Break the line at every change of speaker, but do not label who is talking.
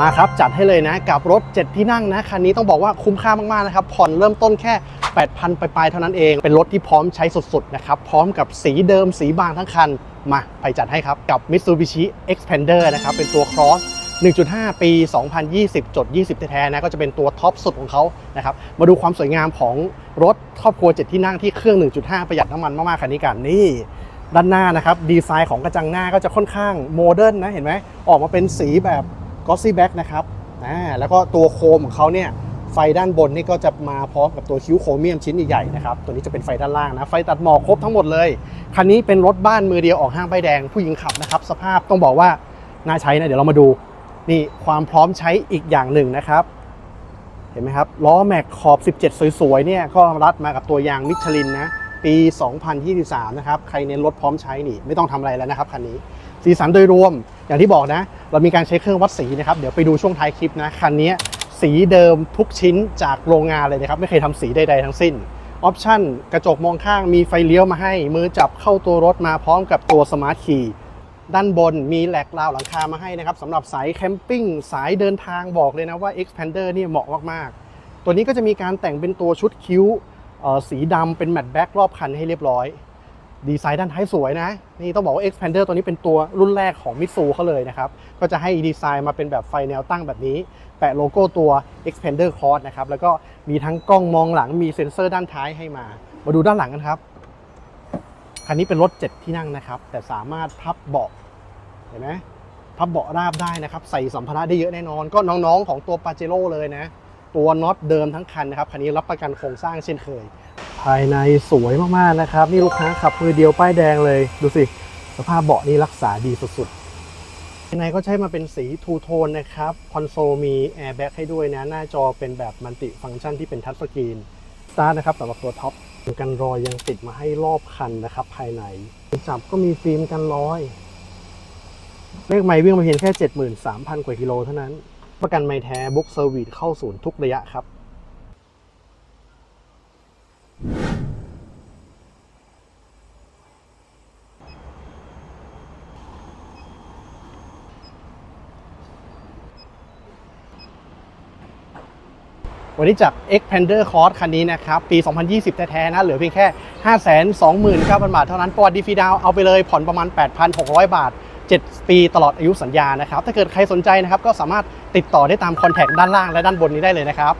มาครับ จัดให้เลยนะกับรถ 7 ที่นั่งนะ คันนี้ต้องบอกว่าคุ้มค่ามากๆนะครับ ผ่อนเริ่มต้นแค่ 8,000ไปลายๆเท่านั้นเอง เป็นรถที่พร้อมใช้สุดๆนะครับ พร้อมกับสีเดิมสีบางทั้งคัน มาไปจัดให้ครับ กับ Mitsubishi Xpander นะครับ เป็นตัว Cross 1.5 ปี 2020จด20 แท้ๆนะ ก็จะเป็นตัวท็อปสุดของเขานะครับ มาดูความสวยงามของรถครอบครัว 7 ที่นั่งที่เครื่อง 1.5 ประหยัดน้ำมันมากๆคันนี้กันนี่ด้านหน้านะครับดีไซน์ของกระจังหน้าก็จะค่อนข้างโมเดิร์นนะเห็นไหมออกมาเป็นสีแบบ ก o s ซี่แบ็กนะครับอ่าแล้วก็ตัวโคมของเขาเนี่ยไฟด้านบนนี่ก็จะมาพร้อมกับตัวคิ้วโครเมียมชิ้นใหญ่ๆนะครับ ตัวนี้จะเป็นไฟด้านล่างนะ ไฟตัดหมอกครบทั้งหมดเลย คันนี้เป็นรถบ้านมือเดียวออกห้างใบแดงผู้หญิงขับนะครับ สภาพต้องบอกว่าน่าใช้นะ เดี๋ยวเรามาดู นี่ความพร้อมใช้อีกอย่างหนึ่งนะครับ เห็นไหมครับ ล้อแม็กขอบ 17 สวยๆเนี่ยก็รัดมากับตัวยางมิชลินนะ ปี 2023 นะครับ ใครเน้นรถพร้อมใช้นี่ไม่ต้องทำอะไรแล้วนะครับคันนี้ สีสันโดยรวม อย่างที่บอกนะ เรามีการใช้เครื่องวัดสีนะครับ เดี๋ยวไปดูช่วงท้ายคลิปนะคันนี้สีเดิมทุกชิ้นจากโรงงานเลยนะครับ ไม่เคยทำสีใดๆทั้งสิ้นออปชั่นกระจกมองข้างมีไฟเลี้ยวมาให้ มือจับเข้าตัวรถมาพร้อมกับตัวสมาร์ทคีย์ด้านบนมีแหลกราวหลังคามาให้นะครับสำหรับสายแคมปิ้งสายเดินทางบอกเลยนะว่า Expander นี่เหมาะมากๆ ตัวนี้ก็จะมีการแต่งเป็นตัวชุดคิ้วสีดำเป็นแมตต์แบ็กรอบคันให้เรียบร้อย ดีไซน์ด้านท้ายสวยนะ นี่ต้องบอกว่า Expander ตัวนี้เป็นตัวรุ่นแรกของมิ t ซูเขาเลยนะครับ ก็จะให้ดีไซน์มาเป็นแบบไฟแนวตั้งแบบนี้ แปะโลโก้ตัว Expander Cross นะครับ แล้วก็มีทั้งกล้องมองหลังมีเซ็นเซอร์ด้านท้ายให้มา มาดูด้านหลังกันครับ คันนี้เป็นรถ 7 ที่นั่งนะครับ แต่สามารถพับเบาะเห็นไหมพับเบาะราบได้นะครับ ใส่สัมภาระได้เยอะแน่นอน ก็น้องๆของตัวปาเจโร่เลยนะ ตัวน็อตเดิมทั้งคันนะครับ คันนี้รับประกันโครงสร้างเช่นเคยายในสวยมากๆนะครับ นี่ลูกค้าขับมือเดียวป้ายแดงเลย ดูสิ สภาพเบาะนี่รักษาดีสุดๆภายในก็ใช้มาเป็นสีทูโทนนะครับ คอนโซลมีแอร์แบ็กให้ด้วยนะ หน้าจอเป็นแบบมัลติฟังก์ชันที่เป็นทัชสกรีนสตาร์นะครับสำหรับตัวท็อปกันรอยยังติดมาให้รอบคันนะครับ ภายในจับก็มีฟิล์มกันรอย เลขไมล์วิ่งมาเพียงแค่ 73,000 กว่ากิโลเท่านั้น ประกันไม่แท้บุ๊กเซอร์วิสเข้าศูนย์ทุกระยะครับ วันนี้จาก Xpander Cross คันนี้นะครับ ปี 2020 แท้ๆนะ เหลือเพียงแค่ 529,000 บาทเท่านั้นประวัติดีฟีดาวเอาไปเลยผ่อนประมาณ 8,600 บาท 7 ปีตลอดอายุสัญญานะครับ ถ้าเกิดใครสนใจนะครับ ก็สามารถติดต่อได้ตามคอนแทคด้านล่างและด้านบนนี้ได้เลยนะครับ